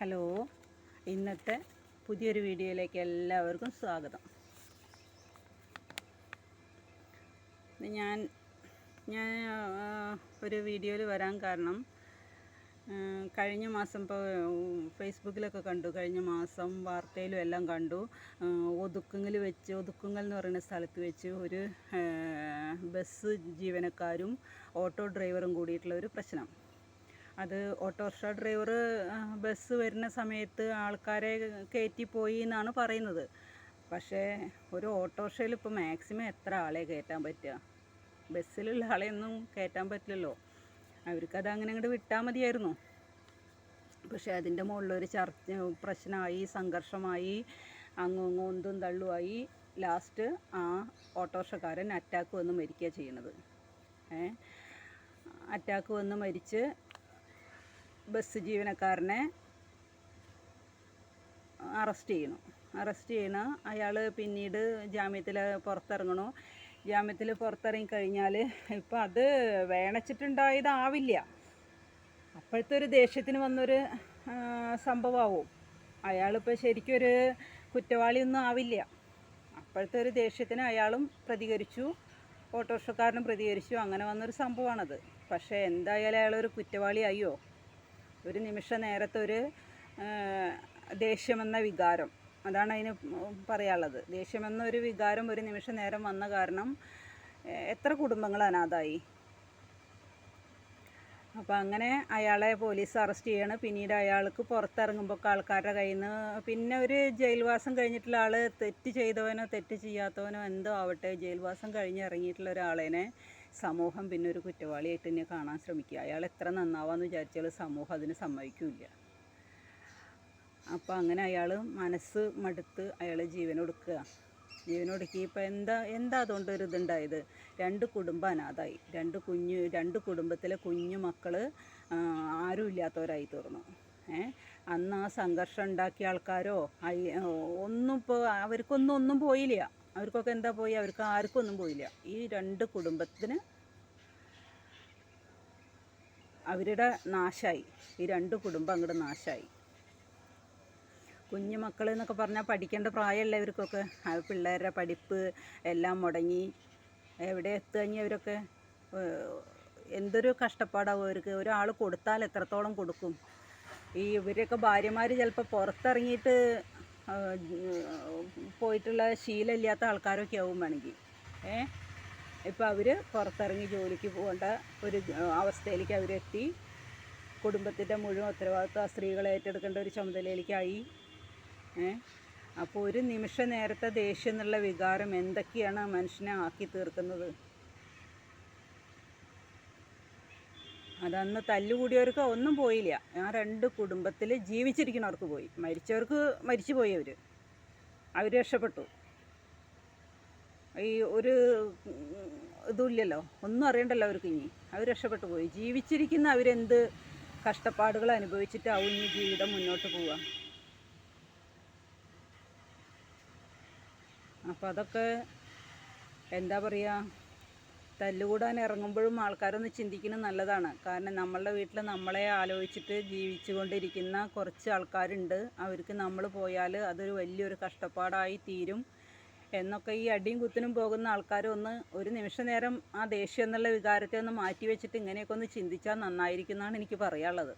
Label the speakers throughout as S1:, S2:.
S1: Hello. ഇന്നത്തെ പുതിയൊരു വീഡിയോയിലേക്ക് എല്ലാവർക്കും സ്വാഗതം. ഞാൻ ഞാൻ ഒരു വീഡിയോയിൽ വരാൻ കാരണം കഴിഞ്ഞ മാസം ഇപ്പോൾ ഫേസ്ബുക്കിലൊക്കെ കണ്ടു. കഴിഞ്ഞ മാസം വാർത്തയിലും എല്ലാം കണ്ടു. ഒതുക്കുങ്ങൽ വെച്ച് ഒതുക്കുങ്ങൽ എന്ന് പറയുന്ന സ്ഥലത്ത് വെച്ച് ഒരു ബസ് ജീവനക്കാരും ഓട്ടോ ഡ്രൈവറും കൂടിയിട്ടുള്ള ഒരു പ്രശ്നം. അത് ഓട്ടോറിക്ഷ ഡ്രൈവർ ബസ് വരുന്ന സമയത്ത് ആൾക്കാരെ കയറ്റി പോയി എന്നാണ് പറയുന്നത്. പക്ഷേ ഒരു ഓട്ടോറിക്ഷയിൽ ഇപ്പോൾ മാക്സിമം എത്ര ആളെ കയറ്റാൻ പറ്റുക? ബസ്സിലുള്ള ആളെയൊന്നും കയറ്റാൻ പറ്റില്ലല്ലോ. അവർക്കത് അങ്ങനെ അങ്ങോട്ട് വിട്ടാൽ മതിയായിരുന്നു. പക്ഷേ അതിന്റെ മുകളിലൊരു ചർച്ച പ്രശ്നമായി സംഘർഷമായി അങ്ങും ഇങ്ങും ഒന്തും തള്ളുമായി ലാസ്റ്റ് ആ ഓട്ടോറിക്ഷക്കാരൻ അറ്റാക്ക് വന്ന് മരിക്കുക ചെയ്യണത് ഏ? അറ്റാക്ക് വന്ന് മരിച്ച് ബസ് ജീവനക്കാരനെ അറസ്റ്റ് ചെയ്യണു അറസ്റ്റ് ചെയ്യണ അയാൾ പിന്നീട് ജാമ്യത്തിൽ പുറത്തിറങ്ങണു ജാമ്യത്തിൽ പുറത്തിറങ്ങിക്കഴിഞ്ഞാൽ ഇപ്പം അത് വേണച്ചിട്ടുണ്ടായതാവില്ല. അപ്പോഴത്തെ ഒരു ദേഷ്യത്തിന് വന്നൊരു സംഭവമാവും അയാളിപ്പോൾ ശരിക്കും ഒരു കുറ്റവാളിയൊന്നും ആവില്ല. അപ്പോഴത്തെ ഒരു ദേഷ്യത്തിന് അയാളും പ്രതികരിച്ചു. ഓട്ടോറിക്ഷക്കാരനും പ്രതികരിച്ചു. അങ്ങനെ വന്നൊരു സംഭവമാണത് പക്ഷേ എന്തായാലും അയാളൊരു കുറ്റവാളിയായോ? ഒരു നിമിഷ നേരത്തെ ഒരു ആ, ദേഷ്യമെന്ന വികാരം. അതാണ് അതിന് പറയാനുള്ളത്. ദേഷ്യമെന്ന ഒരു വികാരം ഒരു നിമിഷ നേരം വന്ന കാരണം എത്ര കുടുംബങ്ങൾ അനാഥായി. അപ്പോൾ അങ്ങനെ അയാളെ പോലീസ് അറസ്റ്റ് ചെയ്യാണ്. പിന്നീട് അയാൾക്ക് പുറത്തിറങ്ങുമ്പോൾ ആൾക്കാരുടെ കയ്യിൽ നിന്ന് പിന്നെ ഒരു ജയിൽവാസം കഴിഞ്ഞിട്ടുള്ള ആൾ തെറ്റ് ചെയ്തവനോ തെറ്റ് ചെയ്യാത്തവനോ എന്തോ ആവട്ടെ. ജയിൽവാസം കഴിഞ്ഞ് ഇറങ്ങിയിട്ടുള്ള ഒരാളേനെ സമൂഹം പിന്നെ ഒരു കുറ്റവാളിയായിട്ട് തന്നെ കാണാൻ ശ്രമിക്കുക. അയാൾ എത്ര നന്നാവാന്ന് വിചാരിച്ചാലും സമൂഹം അതിന് സമ്മതിക്കില്ല. അപ്പോൾ അങ്ങനെ അയാൾ മനസ്സ് മടുത്ത് അയാൾ ജീവനൊടുക്കുക. ജീവനൊടുക്കി ഇപ്പം എന്താ എന്താ അതുകൊണ്ട് ഒരു ഇതുണ്ടായത്? രണ്ട് കുടുംബം അനാഥായി. രണ്ട് കുഞ്ഞ് രണ്ട് കുടുംബത്തിലെ കുഞ്ഞു മക്കൾ ആരും ഇല്ലാത്തവരായി തീർന്നു. അന്ന് ആ സംഘർഷം ഉണ്ടാക്കിയ ആൾക്കാരോ ഒന്നും ഇപ്പോൾ അവർക്കൊന്നും ഒന്നും പോയില്ല. അവർക്കൊക്കെ എന്താ പോയി? അവർക്ക് ആർക്കും ഒന്നും പോയില്ല. ഈ രണ്ട് കുടുംബത്തിന് അവരുടെ നാശായി. ഈ രണ്ട് കുടുംബം അങ്ങോട്ട് നാശായി. കുഞ്ഞു മക്കൾ എന്നൊക്കെ പറഞ്ഞാൽ പഠിക്കേണ്ട പ്രായമല്ല ഇവർക്കൊക്കെ? ആ പിള്ളേരുടെ പഠിപ്പ് എല്ലാം മുടങ്ങി. എവിടെ എത്തുകഞ്ഞി അവരൊക്കെ എന്തൊരു കഷ്ടപ്പാടാവും അവർക്ക്. ഒരാൾ കൊടുത്താൽ എത്രത്തോളം കൊടുക്കും? ഈ ഇവരൊക്കെ ഭാര്യമാർ ചിലപ്പോൾ പുറത്തിറങ്ങിയിട്ട് പോയിട്ടുള്ള ശീലമില്ലാത്ത ആൾക്കാരൊക്കെ ആവും വേണമെങ്കിൽ. ഏ? ഇപ്പം അവർ പുറത്തിറങ്ങി ജോലിക്ക് പോകേണ്ട ഒരു അവസ്ഥയിലേക്ക് അവരെത്തി. കുടുംബത്തിന്റെ മുഴുവൻ ഉത്തരവാദിത്വം ആ സ്ത്രീകളെ ഏറ്റെടുക്കേണ്ട ഒരു ചുമതലയിലേക്കായി. ഏ? അപ്പോൾ ഒരു നിമിഷ നേരത്തെ ദേഷ്യം എന്നുള്ള വികാരം എന്തൊക്കെയാണ് മനുഷ്യനെ ആക്കി തീർക്കുന്നത്? അതന്ന് തല്ലുകൂടിയവർക്ക് ഒന്നും പോയില്ല. ആ രണ്ട് കുടുംബത്തിൽ ജീവിച്ചിരിക്കുന്നവർക്ക് പോയി. മരിച്ചവർക്ക് മരിച്ചു പോയി അവർ അവർ രക്ഷപ്പെട്ടു. ഈ ഒരു ഇതുമില്ലല്ലോ ഒന്നും അറിയണ്ടല്ലോ അവർക്ക് ഇനി. അവർ രക്ഷപ്പെട്ടു പോയി. ജീവിച്ചിരിക്കുന്ന അവരെന്ത് കഷ്ടപ്പാടുകൾ അനുഭവിച്ചിട്ടാവും ഇനി ജീവിതം മുന്നോട്ട് പോവുക? അപ്പം അതൊക്കെ എന്താ പറയുക തല്ലുകൂടാൻ ഇറങ്ങുമ്പോഴും ആൾക്കാരൊന്ന് ചിന്തിക്കുന്നത് നല്ലതാണ്. കാരണം നമ്മളുടെ വീട്ടിൽ നമ്മളെ ആലോചിച്ചിട്ട് ജീവിച്ചു കൊണ്ടിരിക്കുന്ന കുറച്ച് ആൾക്കാരുണ്ട്. അവർക്ക് നമ്മൾ പോയാൽ അതൊരു വലിയൊരു കഷ്ടപ്പാടായി തീരും. എന്നൊക്കെ ഈ അടിയും കുത്തിനും പോകുന്ന ആൾക്കാരൊന്ന് ഒരു നിമിഷ നേരം ആ ദേഷ്യം എന്നുള്ള വികാരത്തെ ഒന്ന് മാറ്റി വെച്ചിട്ട് ഇങ്ങനെയൊക്കെ ഒന്ന് ചിന്തിച്ചാൽ നന്നായിരിക്കും എന്നാണ് എനിക്ക് പറയാനുള്ളത്.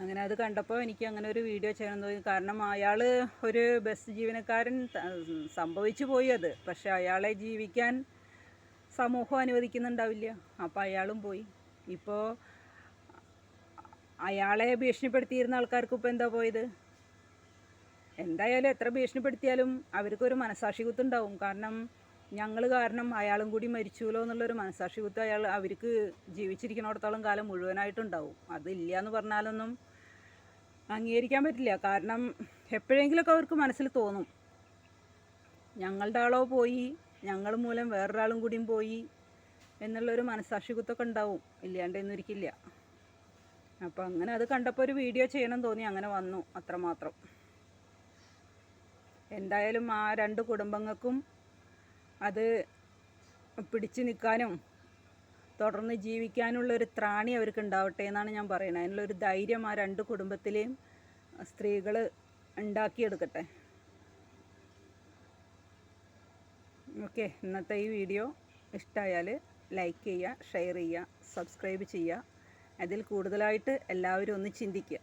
S1: അങ്ങനെ അത് കണ്ടപ്പോൾ എനിക്ക് അങ്ങനെ ഒരു വീഡിയോ ചെയ്യണം തോന്നി. കാരണം അയാൾ ഒരു ബസ് ജീവനക്കാരൻ സംഭവിച്ചു പോയി അത്. പക്ഷെ അയാളെ ജീവിക്കാൻ സമൂഹം അനുവദിക്കുന്നുണ്ടാവില്ല. അപ്പോൾ അയാളും പോയി. ഇപ്പോൾ അയാളെ ഭീഷണിപ്പെടുത്തിയിരുന്ന ആൾക്കാർക്ക് ഇപ്പോൾ എന്താ പോയത്? എന്തായാലും എത്ര ഭീഷണിപ്പെടുത്തിയാലും അവർക്കൊരു മനസാക്ഷി കുത്തുണ്ടാവും കാരണം ഞങ്ങൾ കാരണം അയാളും കൂടി മരിച്ചുല്ലോ എന്നുള്ളൊരു മനസാക്ഷി കുത്ത് അയാൾ അവർക്ക് ജീവിച്ചിരിക്കുന്നിടത്തോളം കാലം മുഴുവനായിട്ടുണ്ടാവും. അതില്ല എന്ന് പറഞ്ഞാലൊന്നും അംഗീകരിക്കാൻ പറ്റില്ല. കാരണം എപ്പോഴെങ്കിലുമൊക്കെ അവർക്ക് മനസ്സിൽ തോന്നും. ഞങ്ങളുടെ ആളോ പോയി ഞങ്ങൾ മൂലം വേറൊരാളും കൂടിയും പോയി എന്നുള്ളൊരു മനസാക്ഷി കുത്തൊക്കെ ഉണ്ടാവും. ഇല്ലാണ്ട് ഒരിക്കില്ല അപ്പോൾ അങ്ങനെ അത് കണ്ടപ്പോൾ ഒരു വീഡിയോ ചെയ്യണം തോന്നി. അങ്ങനെ വന്നു അത്രമാത്രം. എന്തായാലും ആ രണ്ട് കുടുംബങ്ങൾക്കും അത് പിടിച്ചു നിൽക്കാനും തുടർന്ന് ജീവിക്കാനുള്ള ഒരു ത്രാണി അവർക്ക് ഉണ്ടാവട്ടെ എന്നാണ് ഞാൻ പറയുന്നത്. അതിനുള്ളൊരു ധൈര്യം ആ രണ്ട് കുടുംബത്തിലെയും സ്ത്രീകൾ ഉണ്ടാക്കിയെടുക്കട്ടെ. ഓക്കെ ഇന്നത്തെ ഈ വീഡിയോ ഇഷ്ടമായാൽ ലൈക്ക് ചെയ്യുക ഷെയർ ചെയ്യുക സബ്സ്ക്രൈബ് ചെയ്യുക. അതിൽ കൂടുതലായിട്ട് എല്ലാവരും ഒന്ന് ചിന്തിക്കുക.